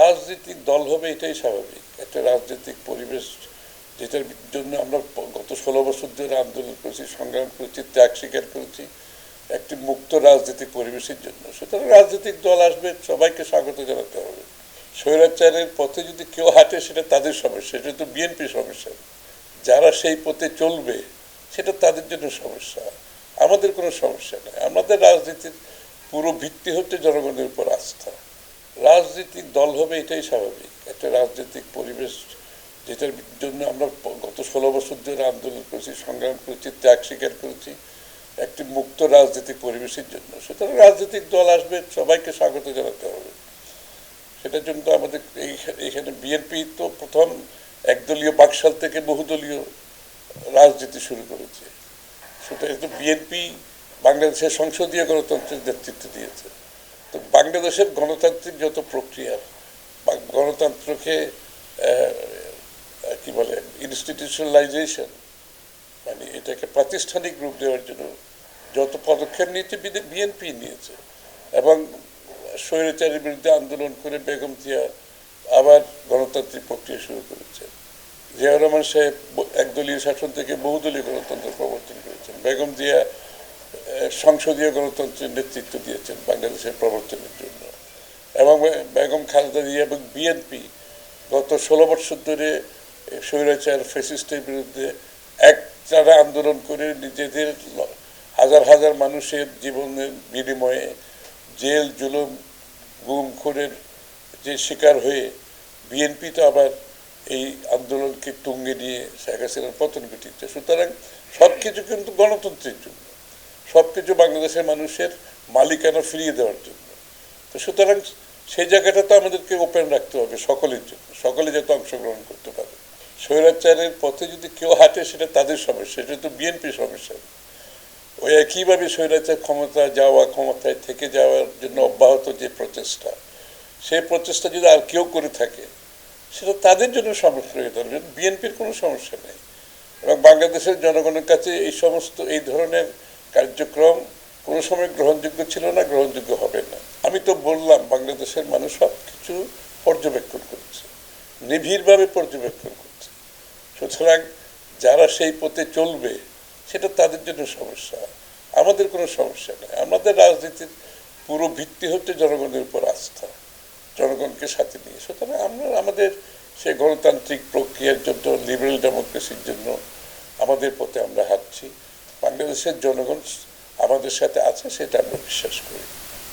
রাজনৈতিক দল হবে, এটাই স্বাভাবিক। একটা রাজনৈতিক পরিবেশ যেটার জন্য আমরা গত ষোলো বছর ধরে আন্দোলন করেছি, সংগ্রাম করেছি, ত্যাগ স্বীকার করেছি, একটি মুক্ত রাজনৈতিক পরিবেশের জন্য। সুতরাং রাজনৈতিক দল আসবে, সবাইকে স্বাগত জানাতে হবে। স্বৈরাচারের পথে যদি কেউ হাঁটে, সেটা তাদের সমস্যা, সেটা তো বিএনপি সমস্যা। যারা সেই পথে চলবে, সেটা তাদের জন্য সমস্যা। আমাদের কোনো সমস্যা নেই। আমাদের রাজনীতির পুরো ভিত্তি হচ্ছে জনগণের উপর আস্থা। রাজনৈতিক দল হবে এটাই স্বাভাবিক। একটা রাজনৈতিক পরিবেশ যেটার জন্য আমরা গত ষোলো বছর ধরে আন্দোলন করেছি, সংগ্রাম করেছি, ত্যাগ স্বীকার করেছি, একটি মুক্ত রাজনৈতিক পরিবেশের জন্য। সুতরাং রাজনৈতিক দল আসবে, সবাইকে স্বাগত জানাতে হবে। সেটার জন্য তো আমাদের এইখা- এখানে বিএনপি তো প্রথম একদলীয় বাকশাল থেকে বহুদলীয় রাজনীতি শুরু করেছে। সুতরাং বিএনপি বাংলাদেশের সংসদীয় গণতন্ত্রের নেতৃত্ব দিয়েছে। বাংলাদেশের গণতান্ত্রিক যত প্রক্রিয়া বা গণতন্ত্রকে কি বলে ইনস্টিটিউশনালাইজেশন মানে এটাকে প্রাতিষ্ঠানিক রূপ দেওয়ার জন্য যত পদক্ষেপ নিয়েছে বিএনপি নিয়েছে, এবং স্বৈরাচারের বিরুদ্ধে আন্দোলন করে বেগম জিয়া আবার গণতান্ত্রিক প্রক্রিয়া শুরু করেছে। জিয়াউর রহমান সাহেব একদলীয় শাসন থেকে বহুদলীয় গণতন্ত্র প্রবর্তন করেছেন। বেগম জিয়া সংসদীয় গণতন্ত্রের নেতৃত্ব দিয়েছেন বাংলাদেশের প্রবর্তনের জন্য। এবং বেগম খালেদা জিয়া এবং বিএনপি গত ষোলো বছর ধরে স্বৈরাচার ফেসিস্টের বিরুদ্ধে এক যারা আন্দোলন করে নিজেদের হাজার হাজার মানুষের জীবনের বিনিময়ে জেল, জুলুম গুম খুনের যে শিকার হয়ে বিএনপি তো আবার এই আন্দোলনকে তুঙ্গে নিয়ে শেখ হাসিনার পতন ঘটিয়েছে। সুতরাং সব কিছু কিন্তু গণতন্ত্রের জন্য। সব কিছু বাংলাদেশের মানুষের মালিকানা ফিরিয়ে দেওয়ার জন্য। তো সুতরাং সেই জায়গাটা তো আমাদেরকে ওপেন রাখতে হবে সকলের জন্য। সকলে যাতে অংশগ্রহণ করতে পারে। স্বৈরাচারের পথে যদি কেউ হাঁটে, সেটা তাদের সমস্যা, সেটা তো বিএনপি সমস্যা। ওই একইভাবে স্বৈরাচার ক্ষমতা যাওয়া, ক্ষমতায় থেকে যাওয়ার জন্য অব্যাহত যে প্রচেষ্টা, সেই প্রচেষ্টা যদি আর কেউ করে থাকে, সেটা তাদের জন্য সমস্যা হয়ে দাঁড়াবে। বিএনপির কোনো সমস্যা নেই। এবং বাংলাদেশের জনগণের কাছে এই সমস্ত, এই ধরনের কার্যক্রম কোনো সময় গ্রহণযোগ্য ছিল না, গ্রহণযোগ্য হবে না। আমি তো বললাম, বাংলাদেশের মানুষ সব কিছু পর্যবেক্ষণ করছে, নিবিড়ভাবে পর্যবেক্ষণ করছে। সুতরাং যারা সেই পথে চলবে, সেটা তাদের জন্য সমস্যা। আমাদের কোনো সমস্যা নেই। আমাদের রাজনীতির পুরো ভিত্তি হচ্ছে জনগণের উপর আস্থা, জনগণকে সাথে নিয়ে। সুতরাং আমরা আমাদের সেই গণতান্ত্রিক প্রক্রিয়ার জন্য লিবারেল ডেমোক্রেসির জন্য আমাদের পথে আমরা হাঁটছি। বাংলাদেশের জনগণ আমাদের সাথে আছে সেটা আমরা বিশ্বাস করি।